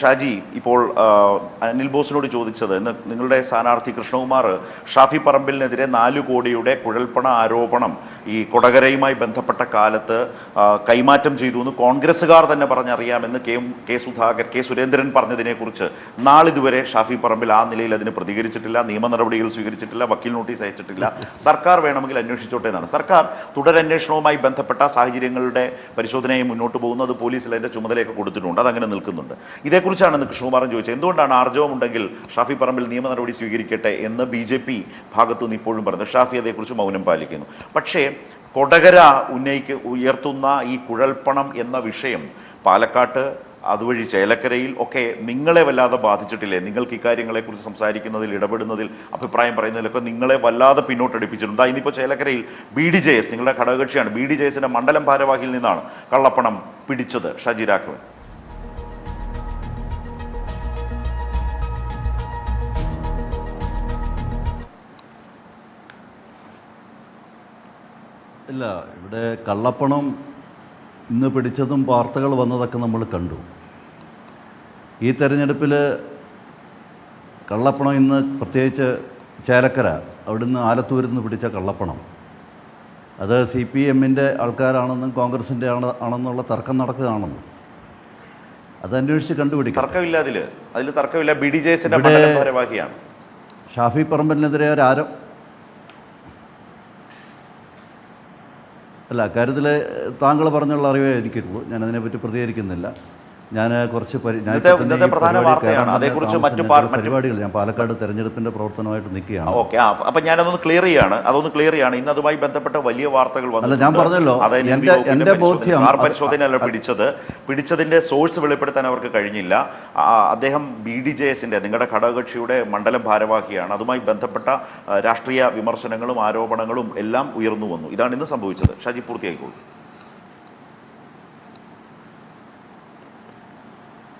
ഷാജി ഇപ്പോൾ അനിൽ ബോസിനോട് ചോദിച്ചത് നിങ്ങളുടെ സ്ഥാനാർത്ഥി കൃഷ്ണകുമാർ ഷാഫി പറമ്പിലിനെതിരെ നാലു കോടിയുടെ കുഴൽപ്പണ ആരോപണം ഈ കൊടകരയുമായി ബന്ധപ്പെട്ട കാലത്ത് കൈമാറ്റം ചെയ്തു എന്ന് കോൺഗ്രസ്സുകാർ തന്നെ പറഞ്ഞറിയാമെന്ന് K K Sudhakar K Surendran പറഞ്ഞതിനെക്കുറിച്ച് നാളിതുവരെ ഷാഫി പറമ്പിൽ ആ നിലയിൽ അതിന് പ്രതികരിച്ചിട്ടില്ല നിയമ നടപടികൾ സ്വീകരിച്ചിട്ടില്ല വക്കീൽ നോട്ടീസ് അയച്ചിട്ടില്ല. സർക്കാർ വേണമെങ്കിൽ അന്വേഷിച്ചോട്ടെ എന്നാണ്. സർക്കാർ തുടരന്വേഷണവുമായി ബന്ധപ്പെട്ട സാഹചര്യങ്ങളുടെ പരിശോധനയെ മുന്നോട്ട് പോകുന്നു. അത് പോലീസിൽ അതിന്റെ ചുമതലയൊക്കെ കൊടുത്തിട്ടുണ്ട്. അതങ്ങനെ നിൽക്കുന്നുണ്ട്. ഇതേക്കുറിച്ചാണ് ഇന്ന് കൃഷ്ണകുമാരൻ ചോദിച്ചത്. എന്തുകൊണ്ടാണ് ആർജവം ഉണ്ടെങ്കിൽ ഷാഫി പറമ്പിൽ നിയമ നടപടി സ്വീകരിക്കട്ടെ എന്ന് ബി ജെ പി ഭാഗത്തു നിന്ന് ഇപ്പോഴും പറയുന്നത്? ഷാഫി അതേക്കുറിച്ച് മൗനം പാലിക്കുന്നു. പക്ഷേ കൊടകര ഉന്നയിക്ക് ഉയർത്തുന്ന ഈ കുഴൽപ്പണം എന്ന വിഷയം പാലക്കാട്ട് അതുവഴി ചേലക്കരയിൽ ഒക്കെ നിങ്ങളെ വല്ലാതെ ബാധിച്ചിട്ടില്ലേ? നിങ്ങൾക്ക് ഇക്കാര്യങ്ങളെക്കുറിച്ച് സംസാരിക്കുന്നതിൽ ഇടപെടുന്നതിൽ അഭിപ്രായം പറയുന്നതിലൊക്കെ നിങ്ങളെ വല്ലാതെ പിന്നോട്ടടിപ്പിച്ചിട്ടുണ്ട്. ഇന്നിപ്പോൾ ചേലക്കരയിൽ ബി ഡി ജെ എസ് നിങ്ങളുടെ ഘടകകക്ഷിയാണ് ബി ഡി ജെ എസിന്റെ മണ്ഡലം ഭാരവാഹിയിൽ നിന്നാണ് കള്ളപ്പണം പിടിച്ചത് ഷജി രാഘവൻ. ഇല്ല ഇവിടെ കള്ളപ്പണം ഇന്ന് പിടിച്ചതും വാർത്തകൾ വന്നതൊക്കെ നമ്മൾ കണ്ടു. ഈ തെരഞ്ഞെടുപ്പിൽ കള്ളപ്പണം ഇന്ന് പ്രത്യേകിച്ച് ചേലക്കര അവിടുന്ന് ആലത്തൂരിൽ നിന്ന് പിടിച്ച കള്ളപ്പണം. അത് സി പി എമ്മിന്റെ ആൾക്കാരാണെന്നും കോൺഗ്രസിന്റെ ആണ് ആണെന്നുള്ള തർക്കം നടക്കുകയാണെന്നും. അതന്വേഷിച്ച് കണ്ടുപിടിക്കും. തർക്കമില്ല അതിൽ. അതിൽ തർക്കമില്ല. ബി ഡി ജെ എസിന്റെ ഭാരവാഹിയാണ്. ഷാഫി പറമ്പലിനെതിരെ ഒരു ആരം അല്ല അക്കാര്യത്തിൽ താങ്കൾ പറഞ്ഞുള്ള അറിവേ ഞാൻ അതിനെപ്പറ്റി പ്രതികരിക്കുന്നില്ല. ഞാൻ കുറച്ച് ഇന്നത്തെ- പ്രധാന വാർത്തയാണ്. അതേക്കുറിച്ച് മറ്റു പരിപാടികൾ ഞാൻ പാലക്കാട് തെരഞ്ഞെടുപ്പിന്റെ പ്രവർത്തനമായിട്ട് നിൽക്കുകയാണ്. ഓക്കെ. അപ്പൊ ഞാനതൊന്ന് ക്ലിയർ ചെയ്യാണ്. അതൊന്ന് ക്ലിയർ ചെയ്യാണ്. ഇന്ന് അതുമായി ബന്ധപ്പെട്ട വലിയ വാർത്തകൾ വന്നു ഞാൻ പറഞ്ഞല്ലോ, എന്റെ ബോധ്യം പരിശോധനയല്ല പിടിച്ചത്. പിടിച്ചതിന്റെ സോഴ്സ് വെളിപ്പെടുത്താൻ അവർക്ക് കഴിഞ്ഞില്ല. അദ്ദേഹം ബി ഡി ജെ എസിന്റെ നിങ്ങളുടെ ഘടകകക്ഷിയുടെ മണ്ഡലം ഭാരവാഹിയാണ്. അതുമായി ബന്ധപ്പെട്ട രാഷ്ട്രീയ വിമർശനങ്ങളും ആരോപണങ്ങളും എല്ലാം ഉയർന്നു വന്നു. ഇതാണ് ഇന്ന് സംഭവിച്ചത്. ഷാജി പൂർത്തിയായിക്കോളൂ.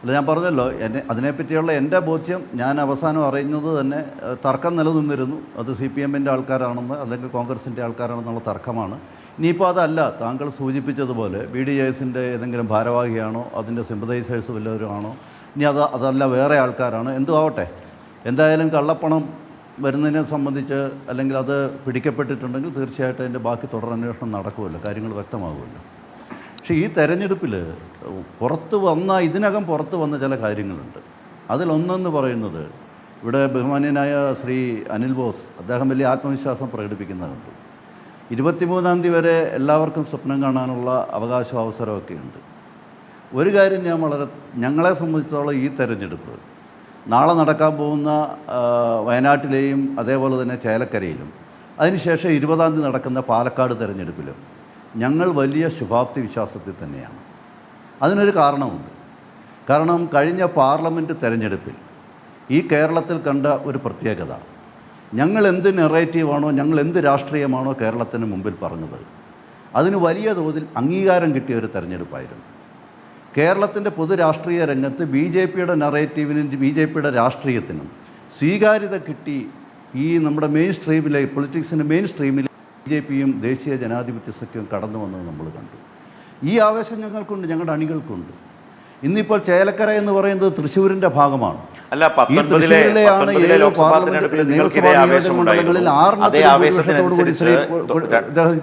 അല്ല ഞാൻ പറഞ്ഞല്ലോ എന്നെ അതിനെപ്പറ്റിയുള്ള എന്റെ ബോധ്യം ഞാൻ അവസാനം അറിയുന്നത് തന്നെ തർക്കം നിലനിന്നിരുന്നു. അത് സി പി എമ്മിന്റെ ആൾക്കാരാണെന്ന് അല്ലെങ്കിൽ കോൺഗ്രസിന്റെ ആൾക്കാരാണെന്നുള്ള തർക്കമാണ്. ഇനിയിപ്പോൾ അതല്ല താങ്കൾ സൂചിപ്പിച്ചതുപോലെ ബി ഡി എസിന്റെ ഏതെങ്കിലും ഭാരവാഹിയാണോ അതിന്റെ സിമ്പതൈസേഴ്സ് വല്ലവരും ആണോ ഇനി അത് അതല്ല വേറെ ആൾക്കാരാണ് എന്തും ആവട്ടെ എന്തായാലും കള്ളപ്പണം വരുന്നതിനെ സംബന്ധിച്ച് അല്ലെങ്കിൽ അത് പിടിക്കപ്പെട്ടിട്ടുണ്ടെങ്കിൽ തീർച്ചയായിട്ടും അതിന്റെ ബാക്കി തുടരന്വേഷണം നടക്കുമല്ലോ കാര്യങ്ങൾ വ്യക്തമാകുമല്ലോ. പക്ഷേ ഈ തെരഞ്ഞെടുപ്പിൽ പുറത്ത് വന്ന ഇതിനകം പുറത്ത് വന്ന ചില കാര്യങ്ങളുണ്ട്. അതിലൊന്നെന്ന് പറയുന്നത് ഇവിടെ ബഹുമാന്യനായ ശ്രീ അനിൽ ബോസ് അദ്ദേഹം വലിയ ആത്മവിശ്വാസം പ്രകടിപ്പിക്കുന്നത് കണ്ടു ഇരുപത്തിമൂന്നാം തീയതി വരെ എല്ലാവർക്കും സ്വപ്നം കാണാനുള്ള അവകാശവും അവസരമൊക്കെ ഉണ്ട്. ഒരു കാര്യം ഞാൻ വളരെ ഞങ്ങളെ സംബന്ധിച്ചിടത്തോളം ഈ തെരഞ്ഞെടുപ്പ് നാളെ നടക്കാൻ പോകുന്ന വയനാട്ടിലെയും അതേപോലെ തന്നെ ചേലക്കരയിലും അതിനുശേഷം ഇരുപതാം തീയതി നടക്കുന്ന പാലക്കാട് തെരഞ്ഞെടുപ്പിലും ഞങ്ങൾ വലിയ ശുഭാപ്തി വിശ്വാസത്തിൽ തന്നെയാണ്. അതിനൊരു കാരണമുണ്ട്. കാരണം കഴിഞ്ഞ പാർലമെന്റ് തെരഞ്ഞെടുപ്പിൽ ഈ കേരളത്തിൽ കണ്ട ഒരു പ്രത്യേകത. ഞങ്ങൾ എന്ത് നെറേറ്റീവാണോ ഞങ്ങൾ എന്ത് രാഷ്ട്രീയമാണോ കേരളത്തിന് മുമ്പിൽ പറഞ്ഞത്. അതിന് വലിയ തോതിൽ അംഗീകാരം കിട്ടിയ ഒരു തെരഞ്ഞെടുപ്പായിരുന്നു. കേരളത്തിന്റെ പൊതു രാഷ്ട്രീയ രംഗത്ത് ബി ജെ പിയുടെ നറേറ്റീവിനും ബി ജെ പിയുടെ രാഷ്ട്രീയത്തിനും സ്വീകാര്യത കിട്ടി ഈ നമ്മുടെ മെയിൻ സ്ട്രീമിലെ പൊളിറ്റിക്സിന്റെ മെയിൻ സ്ട്രീമിൽ ബി ജെ പിയും ദേശീയ ജനാധിപത്യ സഖ്യവും കടന്നു വന്നത് നമ്മൾ കണ്ടു. ഈ ആവേശം ഞങ്ങൾക്കുണ്ട് ഞങ്ങളുടെ അണികൾക്കുണ്ട്. ഇന്നിപ്പോൾ ചേലക്കര എന്ന് പറയുന്നത് തൃശ്ശൂരിന്റെ ഭാഗമാണ്. അല്ല പത്തൊൻപതിലെ ലോക്സഭാ തെരഞ്ഞെടുപ്പിൽ നിങ്ങൾക്ക് ഇതേ അതേ ആവേശത്തിനനുസരിച്ച്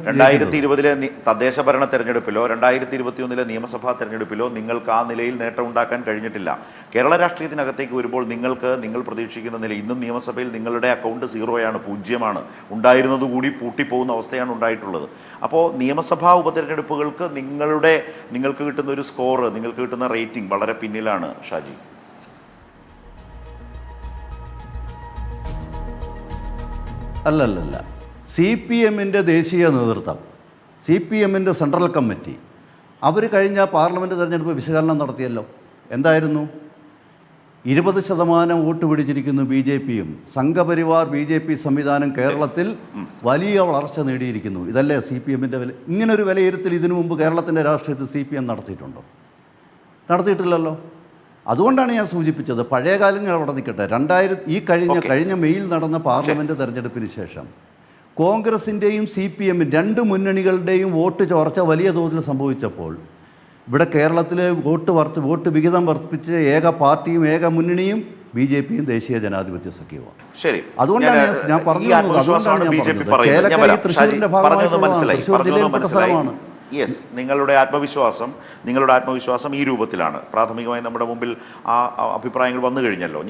രണ്ടായിരത്തി ഇരുപതിലെ തദ്ദേശ ഭരണ തെരഞ്ഞെടുപ്പിലോ രണ്ടായിരത്തി ഇരുപത്തി ഒന്നിലെ നിയമസഭാ തെരഞ്ഞെടുപ്പിലോ നിങ്ങൾക്ക് ആ നിലയിൽ നേട്ടം ഉണ്ടാക്കാൻ കഴിഞ്ഞിട്ടില്ല. കേരള രാഷ്ട്രീയത്തിനകത്തേക്ക് വരുമ്പോൾ നിങ്ങൾക്ക് നിങ്ങൾ പ്രതീക്ഷിക്കുന്ന നില ഇന്നും നിയമസഭയിൽ നിങ്ങളുടെ അക്കൗണ്ട് സീറോയാണ് പൂജ്യമാണ്. ഉണ്ടായിരുന്നത് കൂടി പൂട്ടിപ്പോകുന്ന അവസ്ഥയാണ് ഉണ്ടായിട്ടുള്ളത്. അപ്പോൾ നിയമസഭാ ഉപതെരഞ്ഞെടുപ്പുകൾക്ക് നിങ്ങളുടെ നിങ്ങൾക്ക് കിട്ടുന്ന ഒരു സ്കോർ നിങ്ങൾക്ക് കിട്ടുന്ന റേറ്റിംഗ് വളരെ പിന്നിലാണ് ഷാജി. അല്ലല്ലല്ല. സി പി എമ്മിന്റെ ദേശീയ നേതൃത്വം സി പി എമ്മിന്റെ സെൻട്രൽ കമ്മിറ്റി അവർ കഴിഞ്ഞ പാർലമെന്റ് തെരഞ്ഞെടുപ്പ് വിശകലനം നടത്തിയല്ലോ. എന്തായിരുന്നു? ഇരുപത് ശതമാനം വോട്ട് പിടിച്ചിരിക്കുന്നു ബി ജെ പിയും. സംഘപരിവാർ ബി ജെ പി സംവിധാനം കേരളത്തിൽ വലിയ വളർച്ച നേടിയിരിക്കുന്നു. ഇതല്ലേ സി പി എമ്മിന്റെ വില? ഇങ്ങനൊരു വിലയിരുത്തൽ ഇതിനു മുമ്പ് കേരളത്തിന്റെ രാഷ്ട്രീയത്തിൽ സി പി എം നടത്തിയിട്ടുണ്ടോ? നടത്തിയിട്ടില്ലല്ലോ. അതുകൊണ്ടാണ് ഞാൻ സൂചിപ്പിച്ചത് പഴയ കാലങ്ങൾ അവിടെ നിൽക്കട്ടെ. രണ്ടായിരത്തി ഈ കഴിഞ്ഞ കഴിഞ്ഞ മെയിൽ നടന്ന പാർലമെന്റ് തെരഞ്ഞെടുപ്പിന് ശേഷം കോൺഗ്രസിന്റെയും സി പി എമ്മിൻ രണ്ട് മുന്നണികളുടെയും വോട്ട് ചോർച്ച വലിയ തോതിൽ സംഭവിച്ചപ്പോൾ ഇവിടെ കേരളത്തിലെ വോട്ട് വർത്ത് വോട്ട് വിഹിതം വർദ്ധിപ്പിച്ച ഏക പാർട്ടിയും ഏക മുന്നണിയും ബി ജെ പിയും ദേശീയ ജനാധിപത്യ സഖ്യവുമാണ്. ശരി. അതുകൊണ്ടാണ് ഞാൻ, പറഞ്ഞു അതുകൊണ്ടാണ് ഞാൻ പറഞ്ഞത്. ചേലക്കര ഭാഗമായിട്ടുള്ളതാണ്. മനസ്സിലായി. തൃശ്ശൂർ ജില്ലയിൽപ്പെട്ട സ്ഥലമാണ്. യെസ് നിങ്ങളുടെ ആത്മവിശ്വാസം നിങ്ങളുടെ ആത്മവിശ്വാസം ഈ രൂപത്തിലാണ്. പ്രാഥമികമായി നമ്മുടെ മുമ്പിൽ ആ അഭിപ്രായങ്ങൾ വന്നു കഴിഞ്ഞല്ലോ.